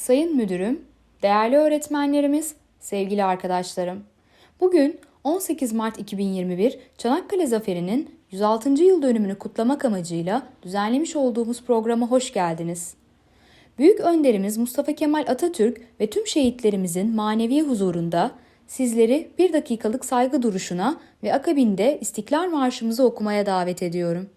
Sayın Müdürüm, değerli öğretmenlerimiz, sevgili arkadaşlarım. Bugün 18 Mart 2021 Çanakkale Zaferi'nin 106. yıl dönümünü kutlamak amacıyla düzenlemiş olduğumuz programa hoş geldiniz. Büyük önderimiz Mustafa Kemal Atatürk ve tüm şehitlerimizin manevi huzurunda sizleri bir dakikalık saygı duruşuna ve akabinde İstiklal Marşımızı okumaya davet ediyorum.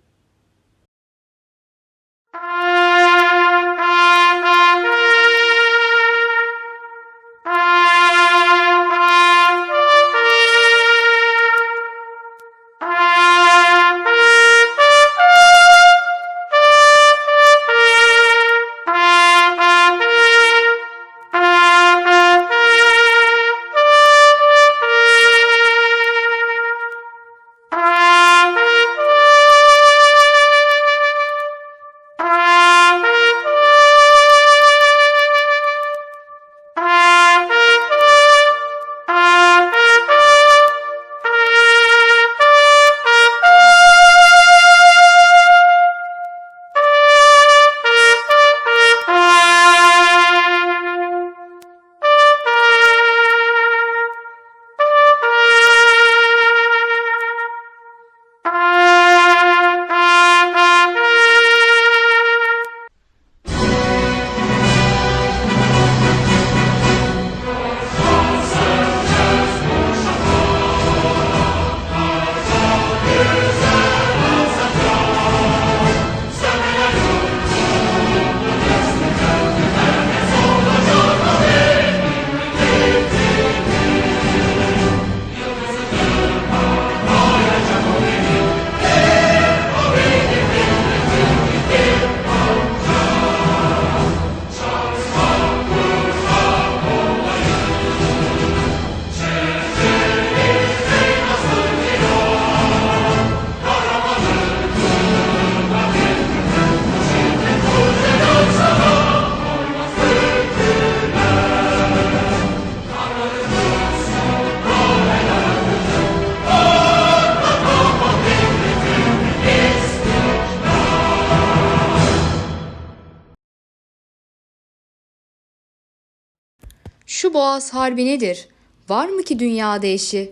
Şu boğaz harbi nedir? Var mı ki dünyada eşi?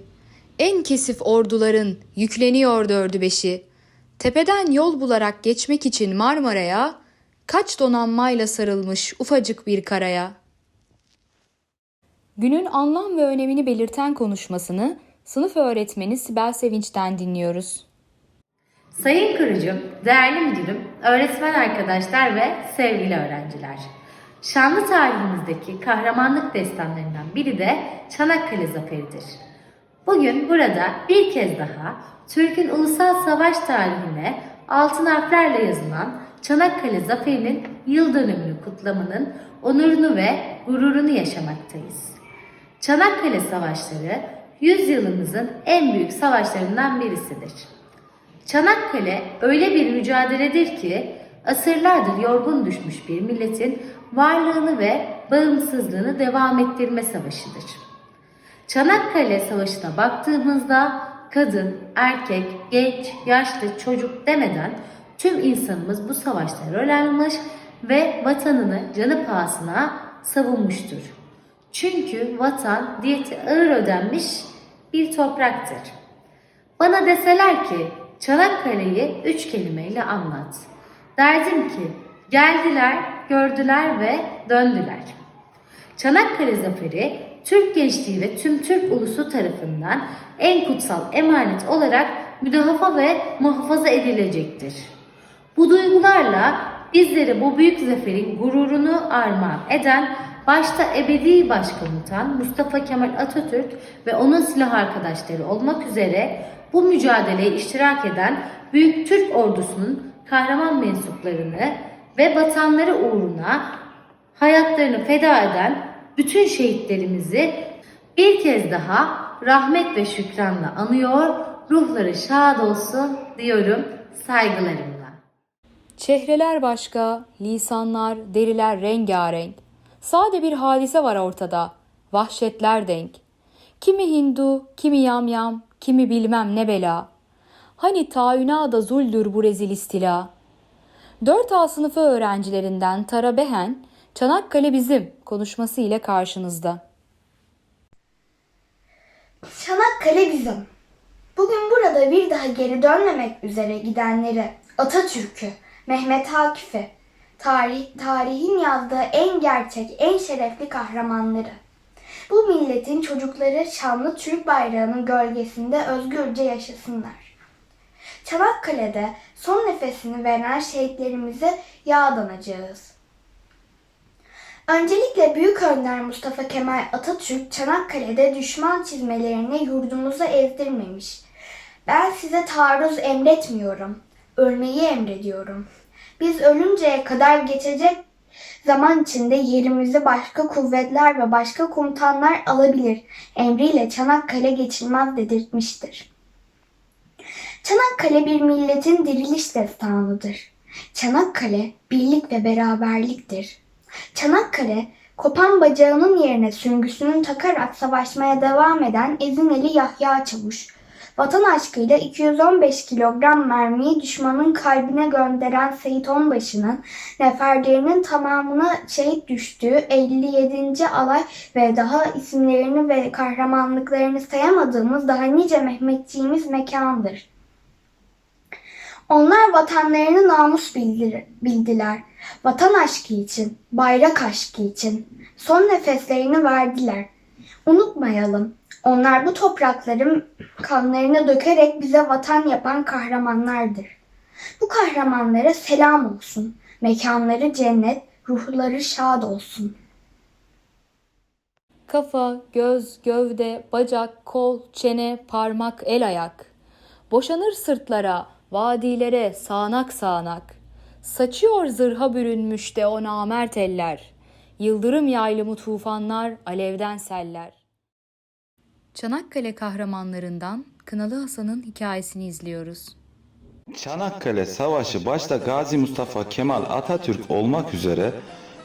En kesif orduların yükleniyor dördü beşi. Tepeden yol bularak geçmek için Marmara'ya, kaç donanmayla sarılmış ufacık bir karaya. Günün anlam ve önemini belirten konuşmasını sınıf öğretmeni Sibel Sevinç'ten dinliyoruz. Sayın kurucum, değerli müdürüm, öğretmen arkadaşlar ve sevgili öğrenciler. Şanlı tarihimizdeki kahramanlık destanlarından biri de Çanakkale Zaferi'dir. Bugün burada bir kez daha Türk'ün ulusal savaş tarihine altın harflerle yazılan Çanakkale Zaferi'nin yıl dönümünü kutlamanın onurunu ve gururunu yaşamaktayız. Çanakkale Savaşları yüzyılımızın en büyük savaşlarından birisidir. Çanakkale öyle bir mücadeledir ki asırlardır yorgun düşmüş bir milletin varlığını ve bağımsızlığını devam ettirme savaşıdır. Çanakkale Savaşı'na baktığımızda kadın, erkek, genç, yaşlı, çocuk demeden tüm insanımız bu savaşta rol almış ve vatanını canı pahasına savunmuştur. Çünkü vatan diyeti ağır ödenmiş bir topraktır. Bana deseler ki Çanakkale'yi üç kelimeyle anlat. Derdim ki geldiler, gördüler ve döndüler. Çanakkale Zaferi Türk gençliği ve tüm Türk ulusu tarafından en kutsal emanet olarak müdafaa ve muhafaza edilecektir. Bu duygularla bizlere bu büyük zaferin gururunu armağan eden başta ebedi başkomutan Mustafa Kemal Atatürk ve onun silah arkadaşları olmak üzere bu mücadeleye iştirak eden Büyük Türk ordusunun kahraman mensuplarını ve vatanları uğruna hayatlarını feda eden bütün şehitlerimizi bir kez daha rahmet ve şükranla anıyor, ruhları şad olsun diyorum saygılarımla. Çehreler başka, lisanlar, deriler rengarenk. Sade bir hadise var ortada, vahşetler denk. Kimi Hindu, kimi yamyam, kimi bilmem ne bela. Hani taüna da zuldür bu rezil istila. 4A sınıfı öğrencilerinden Tara Behen, Çanakkale bizim konuşması ile karşınızda. Çanakkale bizim. Bugün burada bir daha geri dönmemek üzere gidenleri, Atatürk'ü, Mehmet Akif'i, tarih, tarihin yazdığı en gerçek, en şerefli kahramanları. Bu milletin çocukları şanlı Türk bayrağının gölgesinde özgürce yaşasınlar. Çanakkale'de son nefesini veren şehitlerimize yağ danacağız. Öncelikle Büyük Önder Mustafa Kemal Atatürk Çanakkale'de düşman çizmelerini yurdumuza ezdirmemiş. Ben size taarruz emretmiyorum. Ölmeyi emrediyorum. Biz ölünceye kadar geçecek zaman içinde yerimizi başka kuvvetler ve başka komutanlar alabilir. Emriyle Çanakkale geçilmez dedirtmiştir. Çanakkale bir milletin diriliş destanıdır. Çanakkale birlik ve beraberliktir. Çanakkale, kopan bacağının yerine süngüsünü takarak savaşmaya devam eden Ezineli Yahya Çavuş, vatan aşkıyla 215 kilogram mermiyi düşmanın kalbine gönderen Seyit Onbaşı'nın neferlerinin tamamına şehit düştüğü 57. alay ve daha isimlerini ve kahramanlıklarını sayamadığımız daha nice Mehmetçiğimiz mekandır. Onlar vatanlarını namus bildir- bildiler. Vatan aşkı için, bayrak aşkı için son nefeslerini verdiler. Unutmayalım. Onlar bu toprakların kanlarını dökerek bize vatan yapan kahramanlardır. Bu kahramanlara selam olsun. Mekanları cennet, ruhları şad olsun. Kafa, göz, gövde, bacak, kol, çene, parmak, el ayak. Boşanır sırtlara, vadilere sağanak sağanak. Saçıyor zırha bürünmüş de o namert eller. Yıldırım yaylımı tufanlar, alevden seller. Çanakkale kahramanlarından Kınalı Hasan'ın hikayesini izliyoruz. Çanakkale Savaşı başta Gazi Mustafa Kemal Atatürk olmak üzere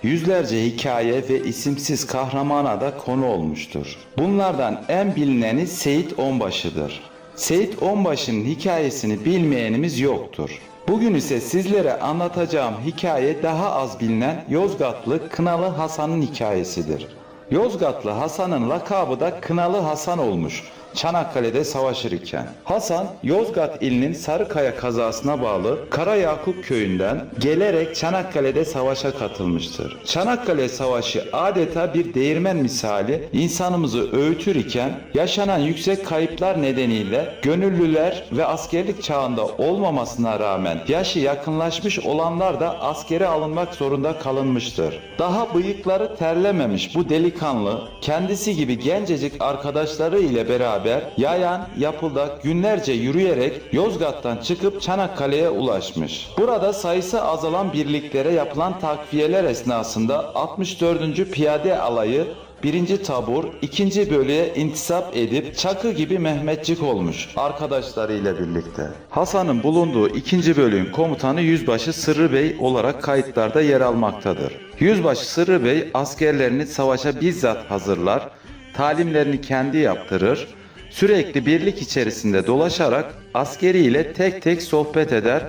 yüzlerce hikaye ve isimsiz kahramana da konu olmuştur. Bunlardan en bilineni Seyit Onbaşı'dır. Seyit Onbaşı'nın hikayesini bilmeyenimiz yoktur. Bugün ise sizlere anlatacağım hikaye daha az bilinen Yozgatlı Kınalı Hasan'ın hikayesidir. Yozgatlı Hasan'ın lakabı da Kınalı Hasan olmuş. Çanakkale'de savaşır iken. Hasan, Yozgat ilinin Sarıkaya kazasına bağlı Kara Yakup köyünden gelerek Çanakkale'de savaşa katılmıştır. Çanakkale Savaşı adeta bir değirmen misali insanımızı öğütür iken yaşanan yüksek kayıplar nedeniyle gönüllüler ve askerlik çağında olmamasına rağmen yaşı yakınlaşmış olanlar da askere alınmak zorunda kalınmıştır. Daha bıyıkları terlememiş bu delikanlı kendisi gibi gencecik arkadaşları ile beraber yayan yapıldak günlerce yürüyerek Yozgat'tan çıkıp Çanakkale'ye ulaşmış. Burada sayısı azalan birliklere yapılan takviyeler esnasında 64. Piyade Alayı 1. tabur 2. bölüye intisap edip Çakı gibi Mehmetçik olmuş arkadaşlarıyla birlikte. Hasan'ın bulunduğu 2. bölüğün komutanı Yüzbaşı Sırrı Bey olarak kayıtlarda yer almaktadır. Yüzbaşı Sırrı Bey askerlerini savaşa bizzat hazırlar, talimlerini kendi yaptırır, sürekli birlik içerisinde dolaşarak askeriyle tek tek sohbet eder,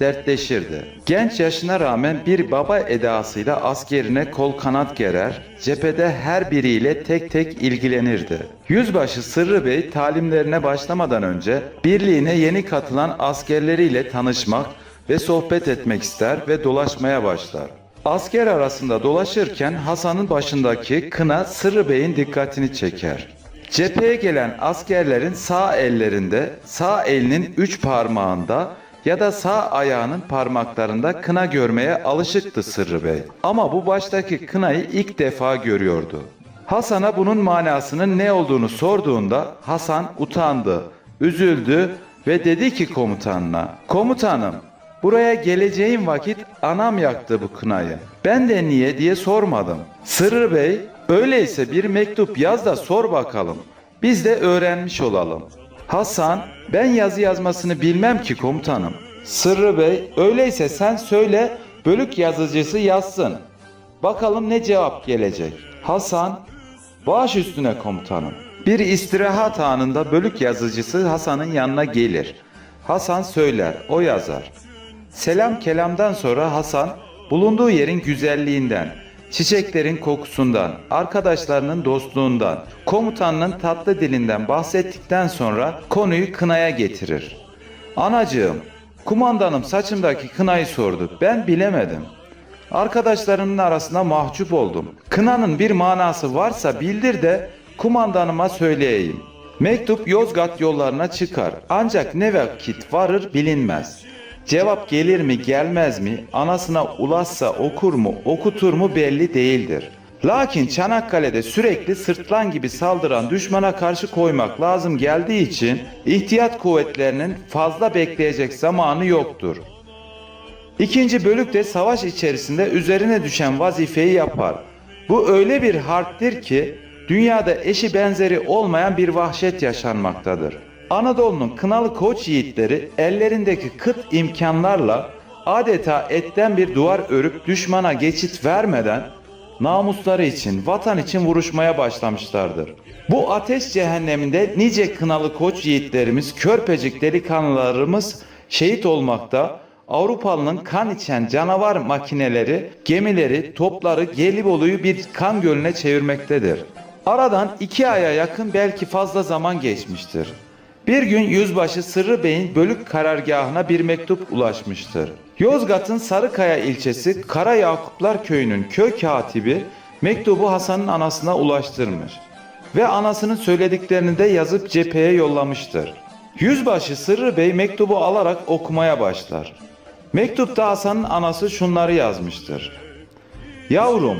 dertleşirdi. Genç yaşına rağmen bir baba edasıyla askerine kol kanat gerer, cephede her biriyle tek tek ilgilenirdi. Yüzbaşı Sırrı Bey talimlerine başlamadan önce birliğine yeni katılan askerleriyle tanışmak ve sohbet etmek ister ve dolaşmaya başlar. Asker arasında dolaşırken Hasan'ın başındaki kına Sırrı Bey'in dikkatini çeker. Cepheye gelen askerlerin sağ ellerinde, sağ elinin üç parmağında ya da sağ ayağının parmaklarında kına görmeye alışıktı Sırrı Bey. Ama bu baştaki kınayı ilk defa görüyordu. Hasan'a bunun manasının ne olduğunu sorduğunda Hasan utandı, üzüldü ve dedi ki komutanına, "Komutanım, Buraya geleceğim vakit anam yaktı bu kınayı. Ben de niye diye sormadım. Sırrı Bey, öyleyse bir mektup yaz da sor bakalım. Biz de öğrenmiş olalım. Hasan, ben yazı yazmasını bilmem ki komutanım. Sırrı Bey, öyleyse sen söyle, bölük yazıcısı yazsın. Bakalım ne cevap gelecek. Hasan, baş üstüne komutanım. Bir istirahat anında bölük yazıcısı Hasan'ın yanına gelir. Hasan söyler, o yazar. Selam kelamdan sonra Hasan bulunduğu yerin güzelliğinden çiçeklerin kokusundan, arkadaşlarının dostluğundan, komutanının tatlı dilinden bahsettikten sonra konuyu kınaya getirir. Anacığım, kumandanım saçımdaki kınayı sordu. Ben bilemedim. Arkadaşlarımın arasında mahcup oldum. Kınanın bir manası varsa bildir de kumandanıma söyleyeyim. Mektup Yozgat yollarına çıkar. Ancak ne vakit varır bilinmez. Cevap gelir mi gelmez mi, anasına ulaşsa okur mu okutur mu belli değildir. Lakin Çanakkale'de sürekli sırtlan gibi saldıran düşmana karşı koymak lazım geldiği için ihtiyat kuvvetlerinin fazla bekleyecek zamanı yoktur. İkinci bölük de savaş içerisinde üzerine düşen vazifeyi yapar. Bu öyle bir harptir ki dünyada eşi benzeri olmayan bir vahşet yaşanmaktadır. Anadolu'nun kınalı koç yiğitleri ellerindeki kıt imkanlarla adeta etten bir duvar örüp düşmana geçit vermeden namusları için, vatan için vuruşmaya başlamışlardır. Bu ateş cehenneminde nice kınalı koç yiğitlerimiz, körpecik delikanlılarımız şehit olmakta, Avrupalı'nın kan içen canavar makineleri, gemileri, topları Gelibolu'yu bir kan gölüne çevirmektedir. Aradan iki aya yakın belki fazla zaman geçmiştir. Bir gün Yüzbaşı Sırrı Bey'in bölük karargahına bir mektup ulaşmıştır. Yozgat'ın Sarıkaya ilçesi Kara Yakuplar köyünün köy katibi mektubu Hasan'ın anasına ulaştırmış ve anasının söylediklerini de yazıp cepheye yollamıştır. Yüzbaşı Sırrı Bey mektubu alarak okumaya başlar. Mektupta Hasan'ın anası şunları yazmıştır. Yavrum,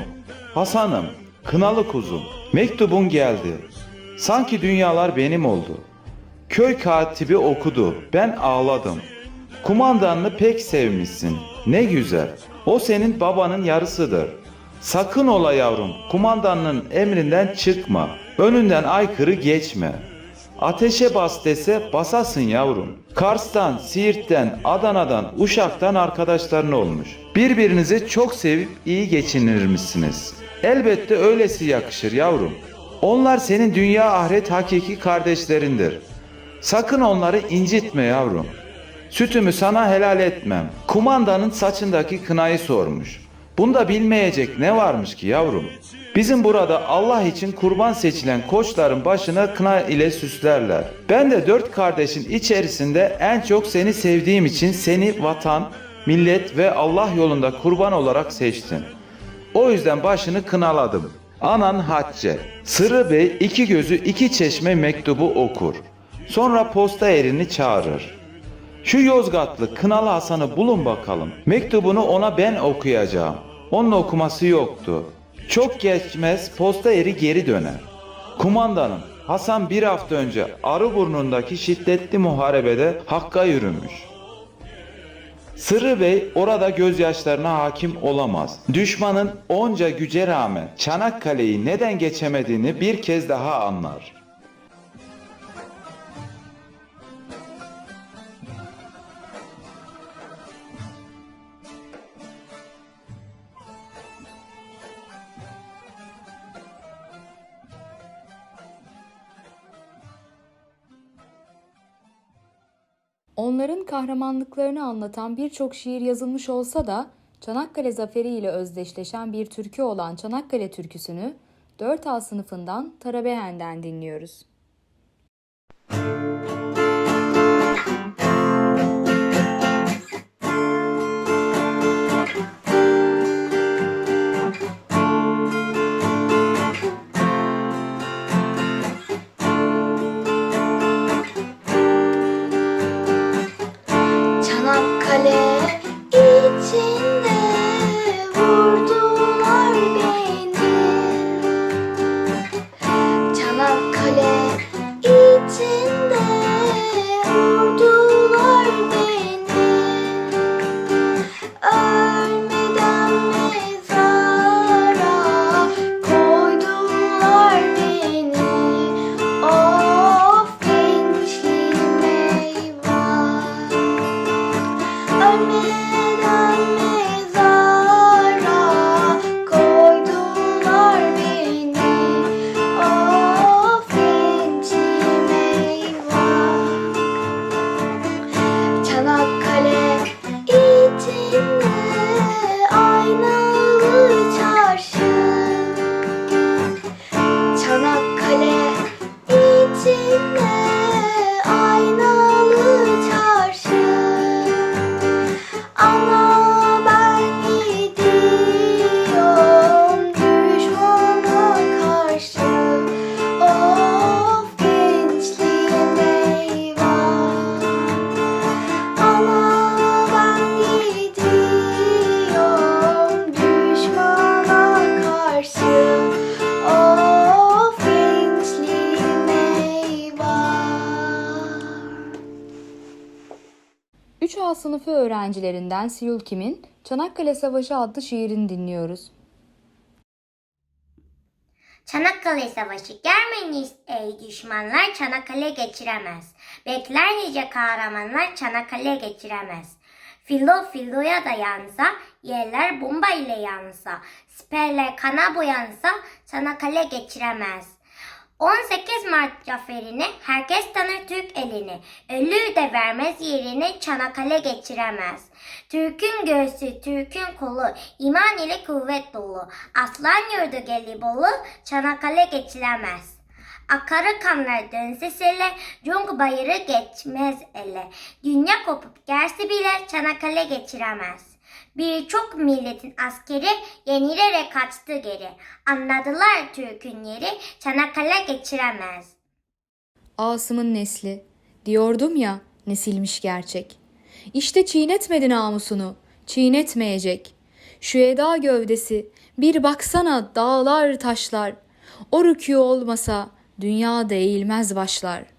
Hasan'ım, kınalı kuzum, mektubun geldi. Sanki dünyalar benim oldu. Köy katibi okudu, ben ağladım. Kumandanını pek sevmişsin, ne güzel. O senin babanın yarısıdır. Sakın ola yavrum, kumandanının emrinden çıkma. Önünden aykırı geçme. Ateşe bas dese basasın yavrum. Kars'tan, Siirt'ten, Adana'dan, Uşak'tan arkadaşların olmuş. Birbirinizi çok sevip iyi geçinirmişsiniz. Elbette öylesi yakışır yavrum. Onlar senin dünya ahiret hakiki kardeşlerindir. Sakın onları incitme yavrum. Sütümü sana helal etmem. Kumandanın saçındaki kınayı sormuş. Bunda bilmeyecek ne varmış ki yavrum? Bizim burada Allah için kurban seçilen koçların başına kına ile süslerler. Ben de dört kardeşin içerisinde en çok seni sevdiğim için seni vatan, millet ve Allah yolunda kurban olarak seçtim. O yüzden başını kınaladım. Anan Hatice. Sırrı Bey iki gözü iki çeşme mektubu okur. Sonra posta erini çağırır. Şu Yozgatlı Kınalı Hasan'ı bulun bakalım. Mektubunu ona ben okuyacağım. Onun okuması yoktu. Çok geçmez posta eri geri döner. Kumandanım Hasan bir hafta önce Arıburnu'ndaki şiddetli muharebede Hakk'a yürümüş. Sırrı Bey orada gözyaşlarına hakim olamaz. Düşmanın onca güce rağmen Çanakkale'yi neden geçemediğini bir kez daha anlar. Onların kahramanlıklarını anlatan birçok şiir yazılmış olsa da Çanakkale Zaferi ile özdeşleşen bir türkü olan Çanakkale türküsünü 4A sınıfından Tarabehen'den dinliyoruz. Öğrencilerinden Siyul Kim'in Çanakkale Savaşı adlı şiirini dinliyoruz. Çanakkale Savaşı gelmeyiniz ey düşmanlar Çanakkale geçiremez. Bekler nice kahramanlar Çanakkale geçiremez. Filo filoya dayansa, yerler bomba ile yansa, siperler kana boyansa Çanakkale geçiremez. 18 Mart zaferini herkes tanır Türk elini. Ölü de vermez yerini Çanakkale geçiremez. Türk'ün göğsü, Türk'ün kolu, iman ile kuvvet dolu. Aslan yurdu Gelibolu, Çanakkale geçilemez. Akarı kanlar dönse sele, Cunk bayırı geçmez ele. Dünya kopup gerse bile Çanakkale geçiremez. Birçok milletin askeri yenilerek kaçtı geri. Anladılar Türk'ün yeri Çanakkale geçiremez. Asım'ın nesli. Diyordum ya nesilmiş gerçek. İşte çiğnetmedi namusunu, çiğnetmeyecek. Şu eda gövdesi, bir baksana dağlar taşlar. O rükû olmasa dünya eğilmez başlar.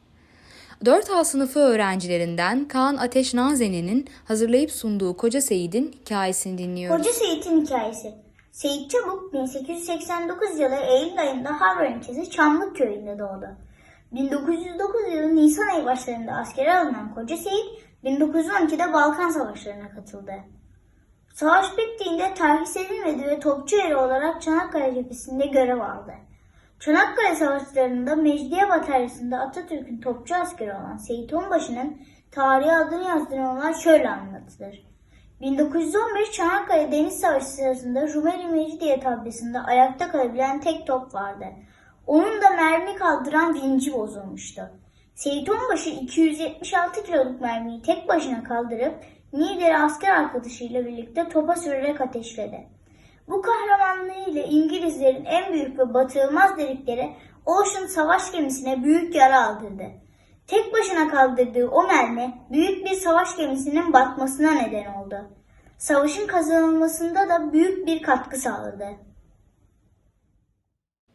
4A sınıfı öğrencilerinden Kaan Ateş Nazene'nin hazırlayıp sunduğu Koca Seyit'in hikayesini dinliyoruz. Koca Seyit'in hikayesi. Seyit Çabuk 1889 yılı Eylül ayında Harran ilçesi Çamlık köyünde doğdu. 1909 yılı Nisan ayı başlarında askere alınan Koca Seyit 1912'de Balkan Savaşları'na katıldı. Savaş bittiğinde terhis edilmedi ve topçu eri olarak Çanakkale cephesinde görev aldı. Çanakkale Savaşları'nda Mecidiye Bataryası'nda Atatürk'ün topçu askeri olan Seyit Onbaşı'nın tarihe adını yazdıran olay şöyle anlatılır. 1915 Çanakkale Deniz Savaşı sırasında Rumeli Mecidiye tablasında ayakta kalabilen tek top vardı. Onun da mermi kaldıran vinci bozulmuştu. Seyit Onbaşı 276 kiloluk mermiyi tek başına kaldırıp Niğde'li asker arkadaşıyla birlikte topa sürerek ateşledi. Bu kahramanlığıyla İngilizlerin en büyük ve batılmaz dedikleri Ocean savaş gemisine büyük yara aldırdı. Tek başına kaldırdığı o mermi büyük bir savaş gemisinin batmasına neden oldu. Savaşın kazanılmasında da büyük bir katkı sağladı.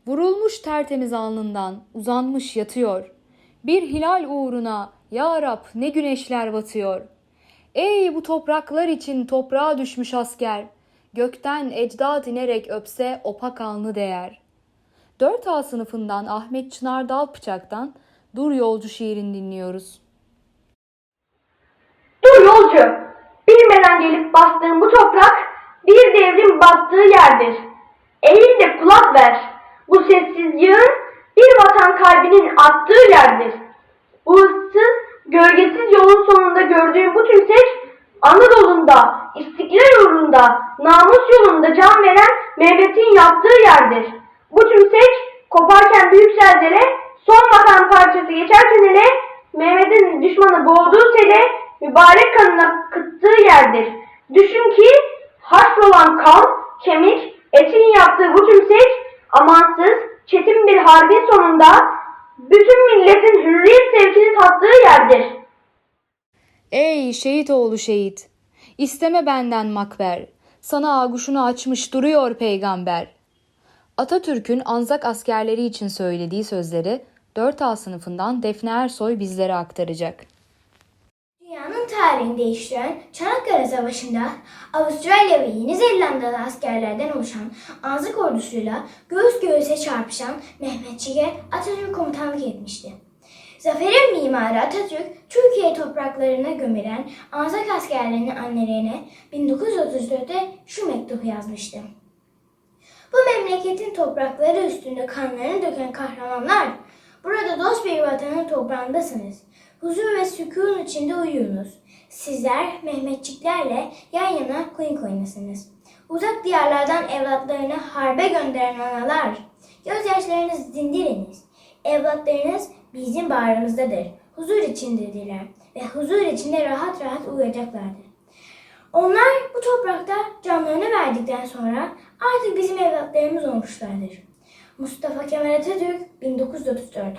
Vurulmuş tertemiz alnından uzanmış yatıyor. Bir hilal uğruna ya Rab ne güneşler batıyor. Ey bu topraklar için toprağa düşmüş asker. Gökten ecdat inerek öpse opak alnı değer. 4A sınıfından Ahmet Çınar Dalpıçak'tan Dur Yolcu şiirini dinliyoruz. Dur yolcu, bilmeden gelip bastığın bu toprak bir devrin battığı yerdir. Eğil de kulak ver. Bu sessiz yığın bir vatan kalbinin attığı yerdir. Bu ıssız, gölgesiz yolun sonunda gördüğün bu tümsek Anadolu'nda, istiklal uğrunda, namus yolunda can veren Mehmet'in yaptığı yerdir. Bu tümsek koparken büyük zelzele, son vatan parçası geçerken ele Mehmet'in düşmanı boğduğu sele mübarek kanına kıttığı yerdir. Düşün ki haşrolan kan, kemik, etin yaptığı bu tümsek amansız, çetin bir harbin sonunda bütün milletin hürriyet sevkini tattığı yerdir. Ey şehit oğlu şehit! İsteme benden makber. Sana aguşunu açmış duruyor peygamber. Atatürk'ün Anzak askerleri için söylediği sözleri 4A sınıfından Defne Ersoy bizlere aktaracak. Dünyanın tarihini değiştiren Çanakkale Savaşı'nda Avustralya ve Yeni Zelandalı askerlerden oluşan Anzak ordusuyla göğüs göğüse çarpışan Mehmetçiğe Atatürk komutanlık etmişti. Zaferin mimarı Atatürk, Türkiye topraklarına gömülen Anzak askerlerinin annelerine 1934'te şu mektubu yazmıştı. Bu memleketin toprakları üstünde kanlarını döken kahramanlar, burada dost bir vatanın toprağındasınız. Huzur ve sükun içinde uyuyunuz. Sizler Mehmetçiklerle yan yana koyun koyunasınız. Uzak diyarlardan evlatlarını harbe gönderen analar, gözyaşlarınızı dindiriniz. Evlatlarınız bizim bağrımızdadır. Huzur içindedirler ve huzur içinde rahat rahat uyuyacaklardır. Onlar bu toprakta canlarını verdikten sonra artık bizim evlatlarımız olmuşlardır. Mustafa Kemal Atatürk 1934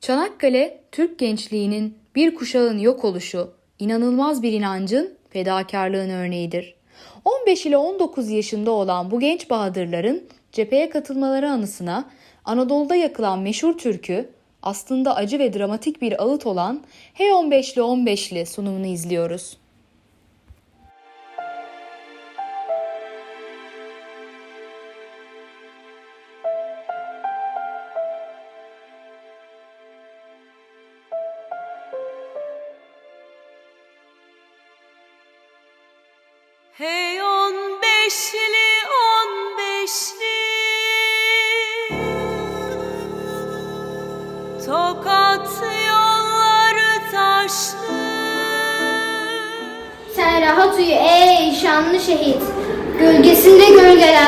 Çanakkale, Türk gençliğinin bir kuşağın yok oluşu, inanılmaz bir inancın, fedakarlığın örneğidir. 15 ile 19 yaşında olan bu genç bahadırların cepheye katılmaları anısına Anadolu'da yakılan meşhur türkü aslında acı ve dramatik bir ağıt olan Hey 15'li 15'li sunumunu izliyoruz.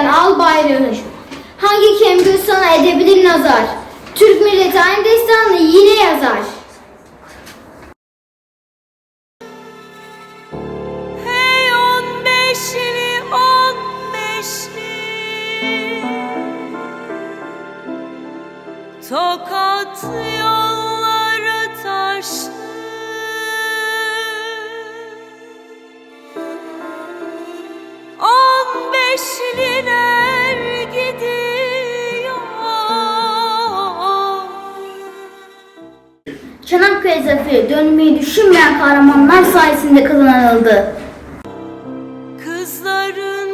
Gölgelen al bayrağını. Hangi kem göz sana edebilir nazar? Türk milleti aynı destanı yine yazar. Hey on beşli on beşli Tokat Çanakkale zaferi dönmeyi düşünmeyen kahramanlar sayesinde kazanıldı. Kızların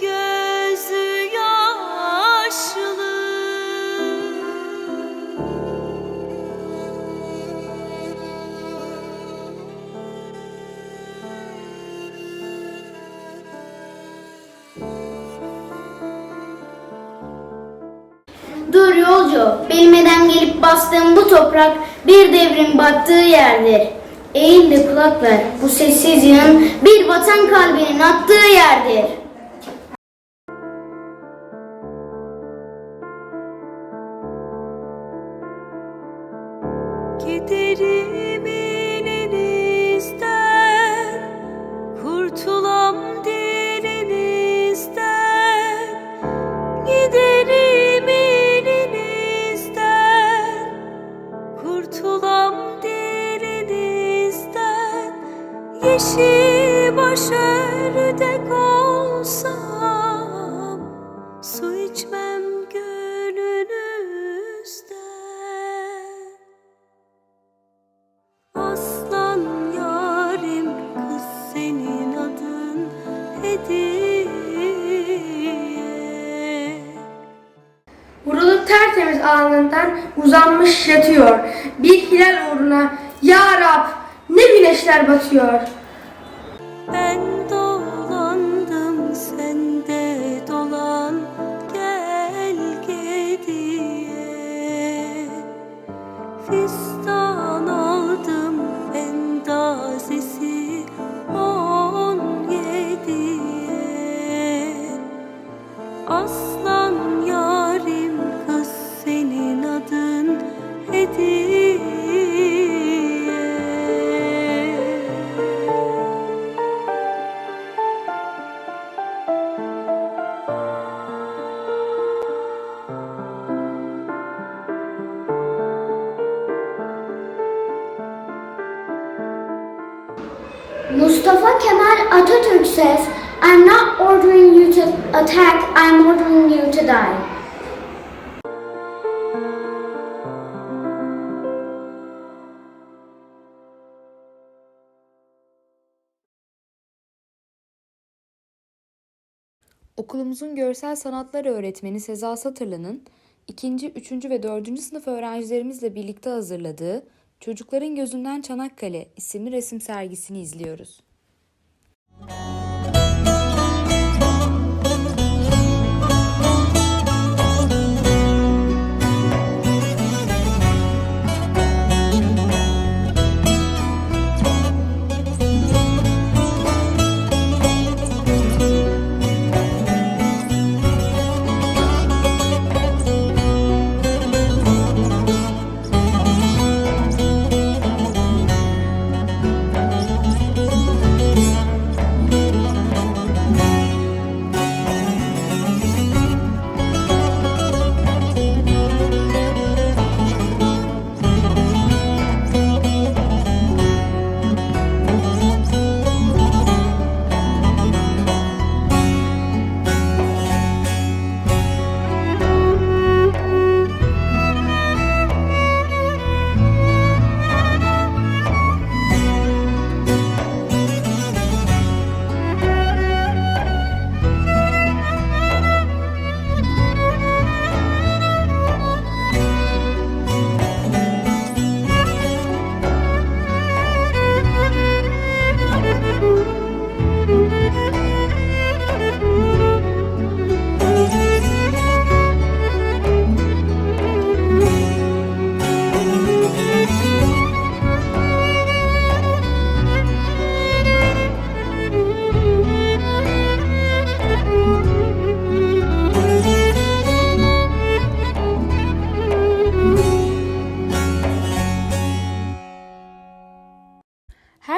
gözü yaşlı Dur yolcu, bilmeden gelip bastığım bu toprak bir devrin battığı yerdir. Eğil de kulak ver, bu sessiz yığın bir vatan kalbinin attığı yerdir. Ördek olsam Su içmem gölünüzden Aslan yarim kız senin adın hediye Vurulup tertemiz alnından uzanmış yatıyor. Bir hilal uğruna Ya Rab ne güneşler batıyor. I'm ordering you to die. Okulumuzun görsel sanatlar öğretmeni Seza Satırlı'nın 2. 3. ve 4. sınıf öğrencilerimizle birlikte hazırladığı Çocukların Gözünden Çanakkale isimli resim sergisini izliyoruz.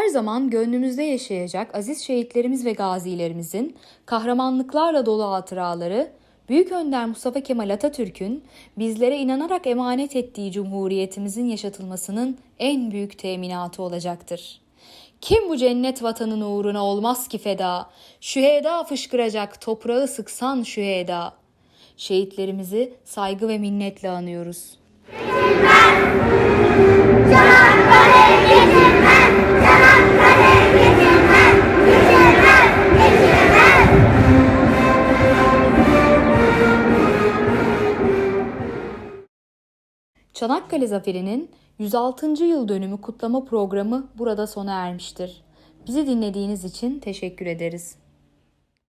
Zaman gönlümüzde yaşayacak aziz şehitlerimiz ve gazilerimizin kahramanlıklarla dolu hatıraları, Büyük Önder Mustafa Kemal Atatürk'ün bizlere inanarak emanet ettiği cumhuriyetimizin yaşatılmasının en büyük teminatı olacaktır. Kim bu cennet vatanın uğruna olmaz ki feda? Şüheda fışkıracak toprağı sıksan şüheda. Şehitlerimizi saygı ve minnetle anıyoruz. Çanakkale Zaferi'nin 106. yıl dönümü kutlama programı burada sona ermiştir. Bizi dinlediğiniz için teşekkür ederiz.